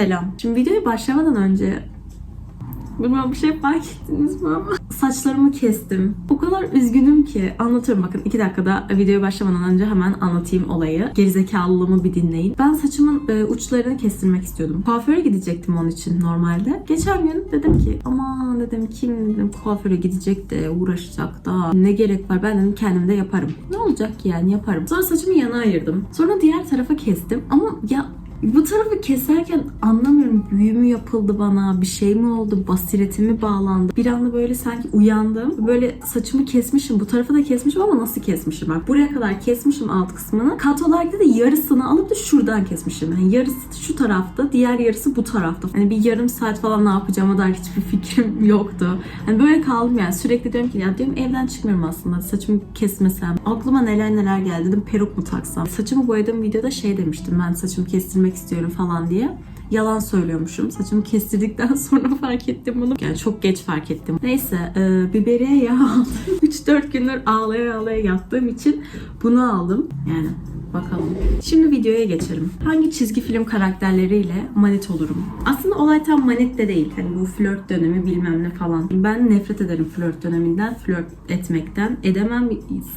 Selam. Şimdi videoya başlamadan önce Bilmem bir şey fark ettiniz mi ama saçlarımı kestim. O kadar üzgünüm ki anlatırım bakın 2 dakikada videoya başlamadan önce hemen anlatayım olayı. Gerizekalılığımı bir dinleyin. Ben saçımın e, uçlarını kestirmek istiyordum. Kuaföre gidecektim onun için normalde. Geçen gün dedim ki aman dedim kim dedim kuaföre gidecek de uğraşacak da ne gerek var ben dedim kendim de yaparım. Ne olacak ki yani yaparım. Sonra saçımı yana ayırdım. Sonra diğer tarafa kestim ama ya bu tarafı keserken anlamıyorum. Büyü mü yapıldı bana? Bir şey mi oldu? Basiretimi bağlandı? Bir anda böyle sanki uyandım. Böyle saçımı kesmişim. Bu tarafı da kesmişim ama nasıl kesmişim? Bak buraya kadar kesmişim alt kısmını. Kat olarak da, yarısını alıp da şuradan kesmişim. Yani yarısı şu tarafta diğer yarısı bu tarafta. Hani bir yarım saat falan ne yapacağıma dair hiçbir fikrim yoktu. Hani böyle kaldım yani. Sürekli diyorum ki ya diyorum evden çıkmıyorum aslında. Saçımı kesmesem. Aklıma neler neler geldi. Dedim peruk mu taksam? Saçımı boyadığım videoda şey demiştim. Ben saçımı kestirmek istiyorum falan diye. Yalan söylüyormuşum. Saçımı kestirdikten sonra fark ettim bunu. Yani çok geç fark ettim. Neyse e, biberiye yağı aldım. 3-4 gündür ağlaya ağlaya yattığım için bunu aldım. Yani bakalım. Şimdi videoya geçelim. Hangi çizgi film karakterleriyle manet olurum? Aslında olay tam manet de değil. Hani bu flört dönemi bilmem ne falan. Ben nefret ederim flört döneminden, flört etmekten. Edemem,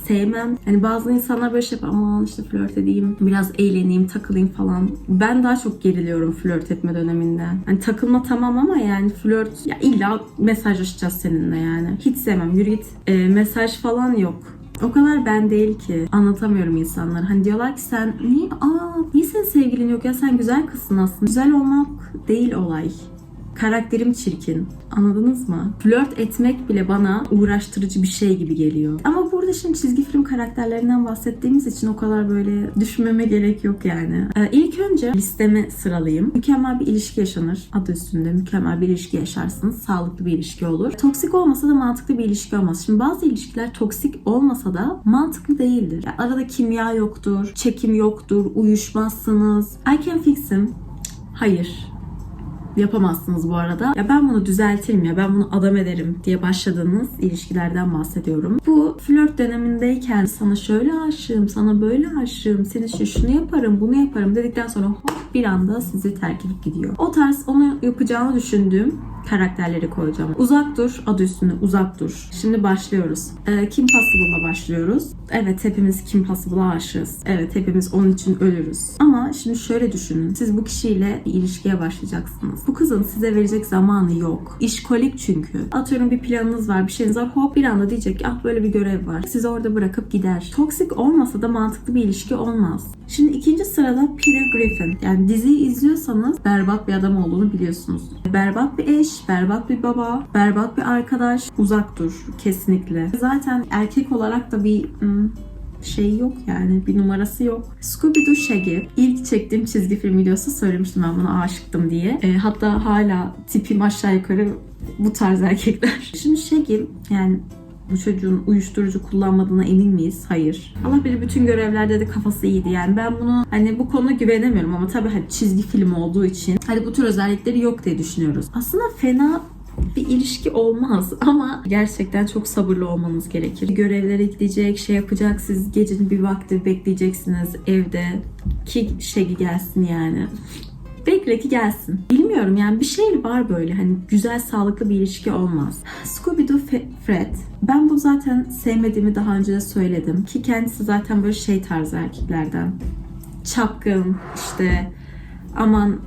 sevmem. Hani bazı insanlar böyle şey. Aman işte flört edeyim, biraz eğleneyim, takılayım falan. Ben daha çok geriliyorum flört etme döneminden. Hani takılma tamam ama yani flört ya illa mesajlaşacağız seninle yani. Hiç sevmem. Yürü git. E, mesaj falan yok. O kadar ben değil ki. Anlatamıyorum insanlara. Hani diyorlar ki sen niye aa niye senin sevgilin yok ya sen güzel kızsın aslında. Güzel olmak değil olay. Karakterim çirkin. Anladınız mı? Flört etmek bile bana uğraştırıcı bir şey gibi geliyor. Ama burada şimdi çizgi film karakterlerinden bahsettiğimiz için o kadar böyle düşünmeme gerek yok yani. Ee, ilk önce listeme sıralayayım. Mükemmel bir ilişki yaşanır. Adı üstünde mükemmel bir ilişki yaşarsınız. Sağlıklı bir ilişki olur. Toksik olmasa da mantıklı bir ilişki olmaz. Şimdi bazı ilişkiler toksik olmasa da mantıklı değildir. Yani arada kimya yoktur, çekim yoktur, uyuşmazsınız. I can fix him. Hayır yapamazsınız bu arada. Ya ben bunu düzeltirim ya ben bunu adam ederim diye başladığınız ilişkilerden bahsediyorum. Bu flört dönemindeyken sana şöyle aşığım, sana böyle aşığım, için şunu yaparım, bunu yaparım dedikten sonra hop bir anda sizi terk edip gidiyor. O tarz onu yapacağını düşündüğüm karakterleri koyacağım. Uzak dur, adı üstünde uzak dur. Şimdi başlıyoruz. Ee, Kim Possible'la başlıyoruz. Evet hepimiz Kim Possible'a aşığız. Evet hepimiz onun için ölürüz. Ama şimdi şöyle düşünün. Siz bu kişiyle bir ilişkiye başlayacaksınız. Bu kızın size verecek zamanı yok. İşkolik çünkü. Atıyorum bir planınız var, bir şeyiniz var. Hop bir anda diyecek ki ah böyle bir görev var. Sizi orada bırakıp gider. Toksik olmasa da mantıklı bir ilişki olmaz. Şimdi ikinci sırada Peter Griffin. Yani diziyi izliyorsanız berbat bir adam olduğunu biliyorsunuz. Berbat bir eş, berbat bir baba, berbat bir arkadaş. Uzak dur kesinlikle. Zaten erkek olarak da bir hmm, şey yok yani bir numarası yok. Scooby-Doo Shaggy ilk çektiğim çizgi film videosu söylemiştim ben buna aşıktım diye. E, hatta hala tipim aşağı yukarı bu tarz erkekler. Şimdi Shaggy yani bu çocuğun uyuşturucu kullanmadığına emin miyiz? Hayır. Allah bilir bütün görevlerde de kafası iyiydi. Yani ben bunu hani bu konuda güvenemiyorum ama tabii hani çizgi film olduğu için hadi bu tür özellikleri yok diye düşünüyoruz. Aslında fena bir ilişki olmaz ama gerçekten çok sabırlı olmanız gerekir. Görevlere gidecek, şey yapacak, siz gecenin bir vakti bekleyeceksiniz evde ki şey gelsin yani. Bekle ki gelsin. Bilmiyorum yani bir şey var böyle hani güzel sağlıklı bir ilişki olmaz. Scooby-Doo Fred. Ben bu zaten sevmediğimi daha önce de söyledim. Ki kendisi zaten böyle şey tarzı erkeklerden. Çapkın işte aman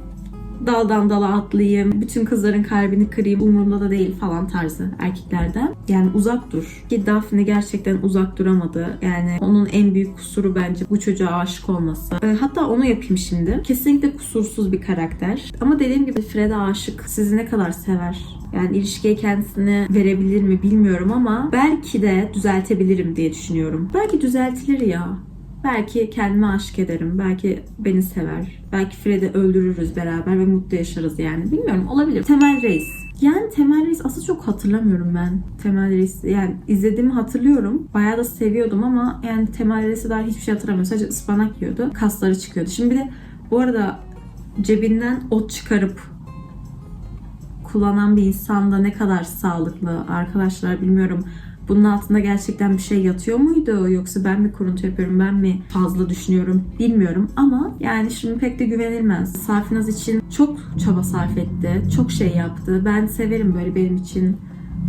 daldan dala atlayayım, bütün kızların kalbini kırayım, umurumda da değil falan tarzı erkeklerden. Yani uzak dur. Ki Daphne gerçekten uzak duramadı. Yani onun en büyük kusuru bence bu çocuğa aşık olması. Ee, hatta onu yapayım şimdi. Kesinlikle kusursuz bir karakter. Ama dediğim gibi Fred'e aşık. Sizi ne kadar sever? Yani ilişkiye kendisini verebilir mi bilmiyorum ama belki de düzeltebilirim diye düşünüyorum. Belki düzeltilir ya. Belki kendime aşık ederim. Belki beni sever. Belki Fred'i öldürürüz beraber ve mutlu yaşarız yani. Bilmiyorum olabilir. Temel Reis. Yani Temel Reis aslında çok hatırlamıyorum ben. Temel Reis yani izlediğimi hatırlıyorum. Bayağı da seviyordum ama yani Temel Reis'e dair hiçbir şey hatırlamıyorum. Sadece ıspanak yiyordu. Kasları çıkıyordu. Şimdi bir de bu arada cebinden ot çıkarıp kullanan bir insan da ne kadar sağlıklı arkadaşlar bilmiyorum. Bunun altında gerçekten bir şey yatıyor muydu? Yoksa ben mi kuruntu yapıyorum? Ben mi fazla düşünüyorum? Bilmiyorum ama yani şimdi pek de güvenilmez. Sarfinaz için çok çaba sarf etti. Çok şey yaptı. Ben severim böyle benim için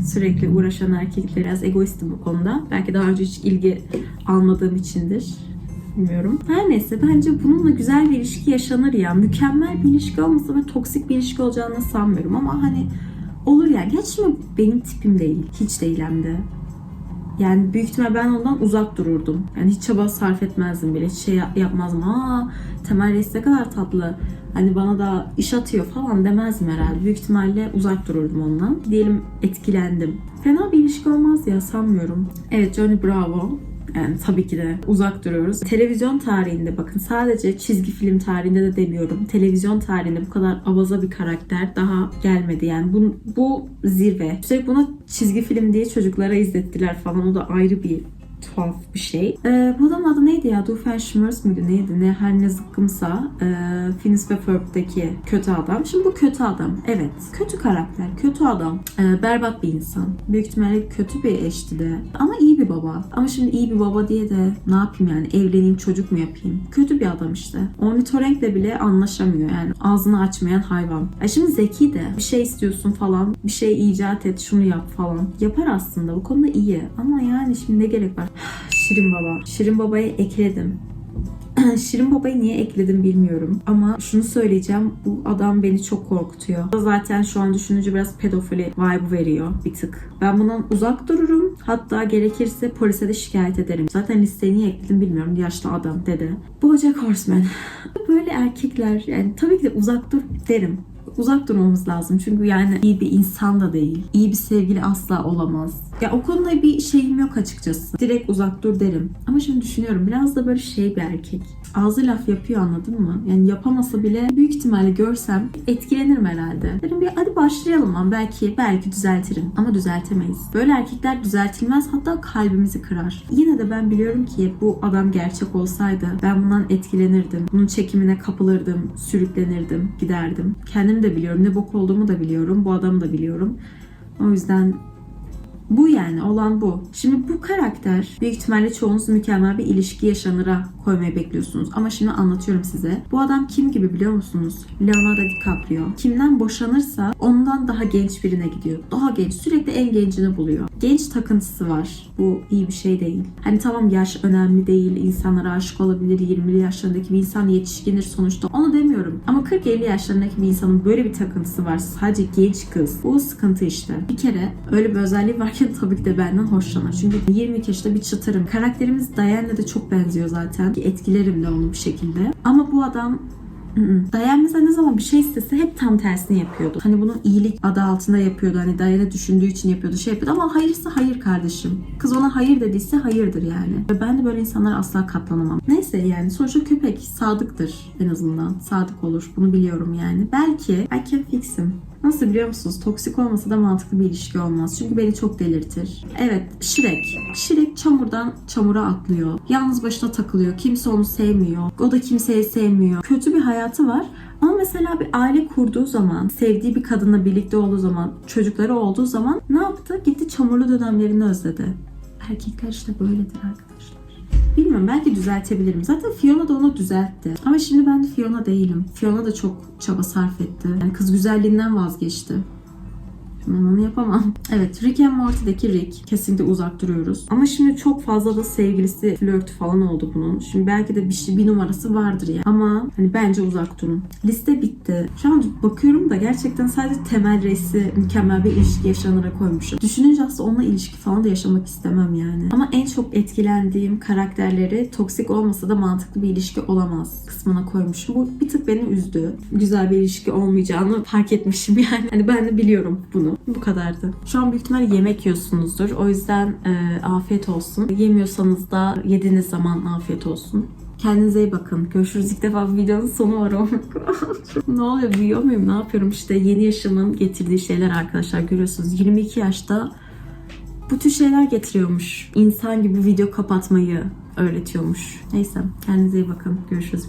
sürekli uğraşan erkekleri. Biraz egoistim bu konuda. Belki daha önce hiç ilgi almadığım içindir. Bilmiyorum. Her neyse bence bununla güzel bir ilişki yaşanır ya. Mükemmel bir ilişki olmasa ve toksik bir ilişki olacağını sanmıyorum ama hani olur yani. Gerçi mi benim tipim değil. Hiç değil hem de. Yani büyük ihtimal ben ondan uzak dururdum. Yani hiç çaba sarf etmezdim bile. Hiç şey yap- yapmazdım. Aa Temel Reis ne kadar tatlı. Hani bana da iş atıyor falan demezdim herhalde. Büyük ihtimalle uzak dururdum ondan. Diyelim etkilendim. Fena bir ilişki olmaz ya sanmıyorum. Evet Johnny Bravo. Yani tabii ki de uzak duruyoruz. Televizyon tarihinde bakın sadece çizgi film tarihinde de demiyorum. Televizyon tarihinde bu kadar abaza bir karakter daha gelmedi. Yani bu, bu zirve. Üstelik buna çizgi film diye çocuklara izlettiler falan. O da ayrı bir tuhaf bir şey. Ee, bu adı neydi ya? Doofenshmirtz müydü neydi? Ne her ne zıkkımsa e, Phineas ve Ferb'deki kötü adam. Şimdi bu kötü adam. Evet. Kötü karakter. Kötü adam. Ee, berbat bir insan. Büyük ihtimalle kötü bir eşti de. Ama iyi bir baba. Ama şimdi iyi bir baba diye de ne yapayım yani? Evleneyim çocuk mu yapayım? Kötü bir adam işte. Ornitorenk'le bile anlaşamıyor yani. Ağzını açmayan hayvan. Ay şimdi zeki de. Bir şey istiyorsun falan. Bir şey icat et. Şunu yap falan. Yapar aslında. Bu konuda iyi. Ama yani şimdi ne gerek var? Şirin Baba. Şirin Baba'yı ekledim. Şirin Baba'yı niye ekledim bilmiyorum. Ama şunu söyleyeceğim. Bu adam beni çok korkutuyor. Zaten şu an düşününce biraz pedofili vibe veriyor bir tık. Ben bundan uzak dururum. Hatta gerekirse polise de şikayet ederim. Zaten listeye niye ekledim bilmiyorum. Yaşlı adam dede. Bojack Horseman. Böyle erkekler yani tabii ki de uzak dur derim uzak durmamız lazım. Çünkü yani iyi bir insan da değil. İyi bir sevgili asla olamaz. Ya o konuda bir şeyim yok açıkçası. Direkt uzak dur derim. Ama şimdi düşünüyorum biraz da böyle şey bir erkek. Ağzı laf yapıyor anladın mı? Yani yapamasa bile büyük ihtimalle görsem etkilenirim herhalde. Derim bir hadi başlayalım lan. Belki belki düzeltirim. Ama düzeltemeyiz. Böyle erkekler düzeltilmez hatta kalbimizi kırar. Yine de ben biliyorum ki bu adam gerçek olsaydı ben bundan etkilenirdim. Bunun çekimine kapılırdım, sürüklenirdim, giderdim. Kendim de biliyorum. Ne bok olduğumu da biliyorum. Bu adamı da biliyorum. O yüzden bu yani olan bu. Şimdi bu karakter büyük ihtimalle çoğunuz mükemmel bir ilişki yaşanıra koymayı bekliyorsunuz. Ama şimdi anlatıyorum size. Bu adam kim gibi biliyor musunuz? Leonardo DiCaprio. Kimden boşanırsa ondan daha genç birine gidiyor. Daha genç. Sürekli en gencini buluyor. Genç takıntısı var. Bu iyi bir şey değil. Hani tamam yaş önemli değil. İnsanlara aşık olabilir. 20'li yaşlarındaki bir insan yetişkindir sonuçta. Onu demiyorum. Ama 40-50 yaşlarındaki bir insanın böyle bir takıntısı var. Sadece genç kız. Bu sıkıntı işte. Bir kere öyle bir özelliği varken tabii ki de benden hoşlanır. Çünkü 20 yaşında bir çıtırım. Karakterimiz Diane'le de çok benziyor zaten. Etkilerim de onu bir şekilde. Ama bu adam Mm-mm. Mesela ne zaman bir şey istese hep tam tersini yapıyordu. Hani bunu iyilik adı altında yapıyordu. Hani Dayan'a düşündüğü için yapıyordu, şey yapıyordu. Ama hayırsa hayır kardeşim. Kız ona hayır dediyse hayırdır yani. Ve ben de böyle insanlara asla katlanamam. Neyse yani sonuçta köpek sadıktır en azından. Sadık olur. Bunu biliyorum yani. Belki I can fix him. Nasıl biliyor musunuz? Toksik olmasa da mantıklı bir ilişki olmaz. Çünkü beni çok delirtir. Evet, Shrek. Shrek çamurdan çamura atlıyor. Yalnız başına takılıyor. Kimse onu sevmiyor. O da kimseyi sevmiyor. Kötü bir hayatı var. Ama mesela bir aile kurduğu zaman, sevdiği bir kadınla birlikte olduğu zaman, çocukları olduğu zaman ne yaptı? Gitti çamurlu dönemlerini özledi. Erkekler işte böyledir arkadaşlar. Bilmiyorum belki düzeltebilirim. Zaten Fiona da onu düzeltti. Ama şimdi ben Fiona değilim. Fiona da çok çaba sarf etti. Yani kız güzelliğinden vazgeçti. Onu yapamam. Evet Rick and Morty'deki Rick. Kesinlikle uzak duruyoruz. Ama şimdi çok fazla da sevgilisi flörtü falan oldu bunun. Şimdi belki de bir, şey, bir numarası vardır ya. Ama hani bence uzak durun. Liste bitti. Şu an bakıyorum da gerçekten sadece temel reisi mükemmel bir ilişki yaşanara koymuşum. Düşününce aslında onunla ilişki falan da yaşamak istemem yani. Ama en çok etkilendiğim karakterleri toksik olmasa da mantıklı bir ilişki olamaz kısmına koymuşum. Bu bir tık beni üzdü. Güzel bir ilişki olmayacağını fark etmişim yani. Hani ben de biliyorum bunu. Bu kadardı. Şu an büyük ihtimalle yemek yiyorsunuzdur. O yüzden e, afiyet olsun. Yemiyorsanız da yediğiniz zaman afiyet olsun. Kendinize iyi bakın. Görüşürüz. İlk defa bir videonun sonu var. Ne oluyor? Büyüyor muyum? Ne yapıyorum? İşte yeni yaşamın getirdiği şeyler arkadaşlar. Görüyorsunuz. 22 yaşta bu tür şeyler getiriyormuş. İnsan gibi video kapatmayı öğretiyormuş. Neyse. Kendinize iyi bakın. Görüşürüz.